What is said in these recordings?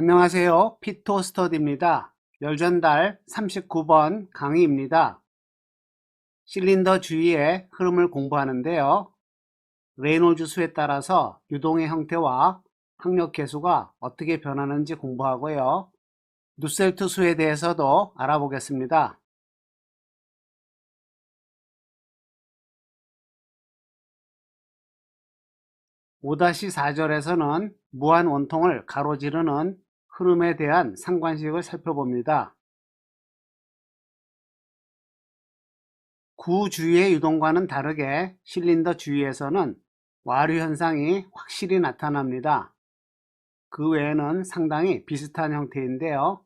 안녕하세요. 피토스터디입니다. 열전달 39번 강의입니다. 실린더 주위의 흐름을 공부하는데요. 레이놀즈 수에 따라서 유동의 형태와 항력 계수가 어떻게 변하는지 공부하고요. 누셀트 수에 대해서도 알아보겠습니다. 5-4절에서는 무한 원통을 가로지르는 흐름에 대한 상관식을 살펴봅니다. 구 주위의 유동과는 다르게 실린더 주위에서는 와류 현상이 확실히 나타납니다. 그 외에는 상당히 비슷한 형태인데요.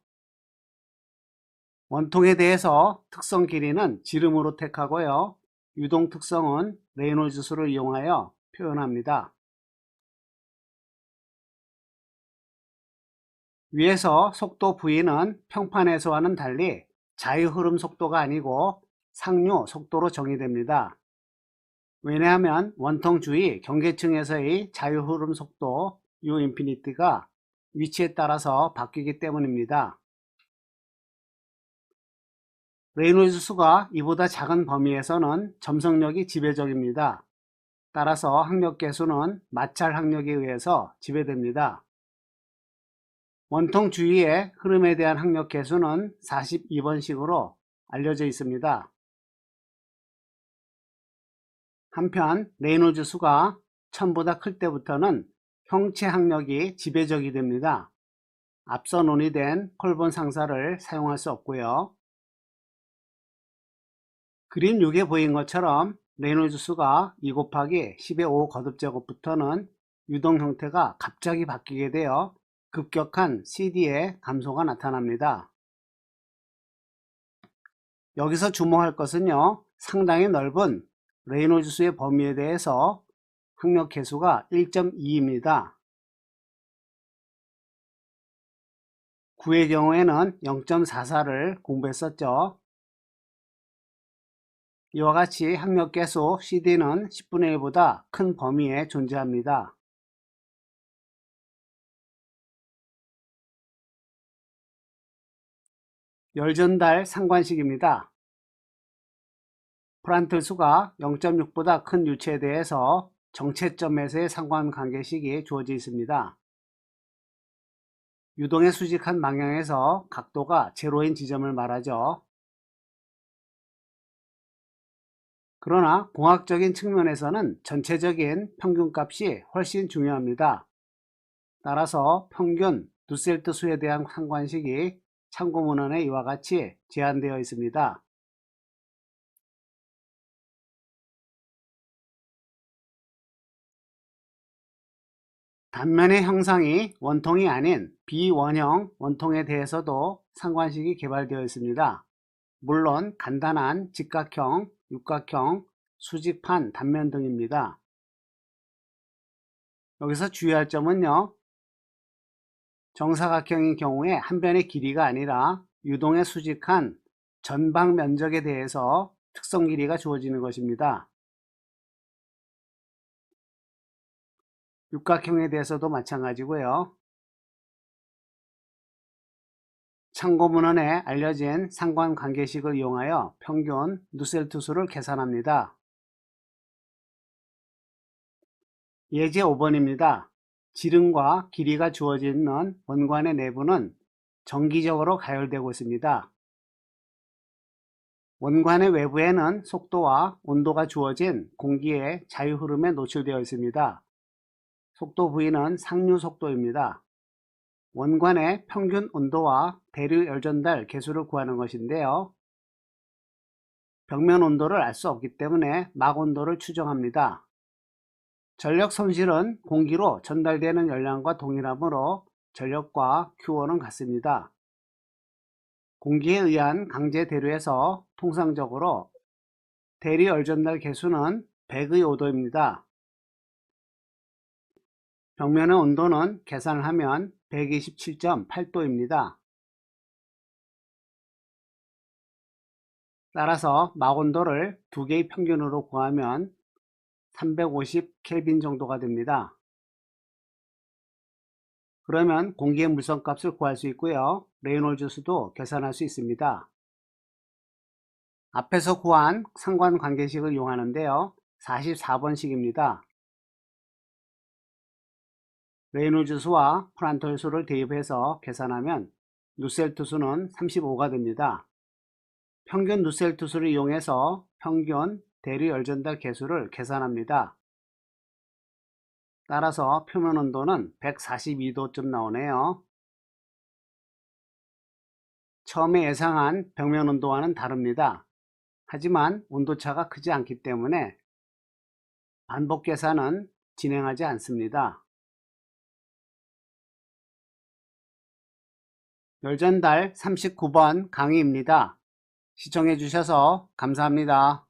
원통에 대해서 특성 길이는 지름으로 택하고요. 유동 특성은 레이놀즈 수를 이용하여 표현합니다. 위에서 속도 V는 평판에서와는 달리 자유흐름 속도가 아니고 상류 속도로 정의됩니다. 왜냐하면 원통 주위 경계층에서의 자유흐름 속도 U 인피니티가 위치에 따라서 바뀌기 때문입니다. 레이놀즈 수가 이보다 작은 범위에서는 점성력이 지배적입니다. 따라서 항력 계수는 마찰 항력에 의해서 지배됩니다. 원통 주위의 흐름에 대한 항력 계수는 42번식으로 알려져 있습니다. 한편 레이놀즈 수가 1000보다 클 때부터는 형체 항력이 지배적이 됩니다. 앞서 논의된 콜본 상사를 사용할 수 없고요. 그림 6에 보인 것처럼 레이놀즈 수가 2 곱하기 10의 5 거듭제곱부터는 유동 형태가 갑자기 바뀌게 되어 급격한 CD의 감소가 나타납니다. 여기서 주목할 것은요. 상당히 넓은 레이놀즈 수의 범위에 대해서 항력 계수가 1.2입니다. 9의 경우에는 0.44를 공부했었죠. 이와 같이 항력 계수 CD는 10분의 1보다 큰 범위에 존재합니다. 열전달 상관식입니다. 프란틀 수가 0.6보다 큰 유체에 대해서 정체점에서의 상관관계식이 주어져 있습니다. 유동의 수직한 방향에서 각도가 제로인 지점을 말하죠. 그러나 공학적인 측면에서는 전체적인 평균값이 훨씬 중요합니다. 따라서 평균 누셀트 수에 대한 상관식이 참고 문헌에 이와 같이 제한되어 있습니다. 단면의 형상이 원통이 아닌 비원형 원통에 대해서도 상관식이 개발되어 있습니다. 물론 간단한 직각형, 육각형, 수직판, 단면 등입니다. 여기서 주의할 점은요. 정사각형인 경우에 한 변의 길이가 아니라 유동의 수직한 전방 면적에 대해서 특성 길이가 주어지는 것입니다. 육각형에 대해서도 마찬가지고요. 참고문헌에 알려진 상관관계식을 이용하여 평균 누셀트 수를 계산합니다. 예제 5번입니다. 지름과 길이가 주어져 있는 원관의 내부는 정기적으로 가열되고 있습니다. 원관의 외부에는 속도와 온도가 주어진 공기의 자유흐름에 노출되어 있습니다. 속도 V는 상류 속도입니다. 원관의 평균 온도와 대류 열전달 개수를 구하는 것인데요. 벽면 온도를 알 수 없기 때문에 막 온도를 추정합니다. 전력 손실은 공기로 전달되는 열량과 동일하므로 전력과 Q1은 같습니다. 공기에 의한 강제 대류에서 통상적으로 대리 열전달 개수는 100의 5도입니다. 벽면의 온도는 계산을 하면 127.8도입니다. 따라서 막온도를 두 개의 평균으로 구하면 350 켈빈 정도가 됩니다. 그러면 공기의 물성값을 구할 수 있고요. 레이놀즈 수도 계산할 수 있습니다. 앞에서 구한 상관관계식을 이용하는데요. 44번식입니다. 레이놀즈 수와 프란톨 수를 대입해서 계산하면 누셀트 수는 35가 됩니다. 평균 누셀트 수를 이용해서 평균 대리 열전달 개수를 계산합니다. 따라서 표면 온도는 142도쯤 나오네요. 처음에 예상한 벽면 온도와는 다릅니다. 하지만 온도차가 크지 않기 때문에 반복 계산은 진행하지 않습니다. 열전달 39번 강의입니다. 시청해 주셔서 감사합니다.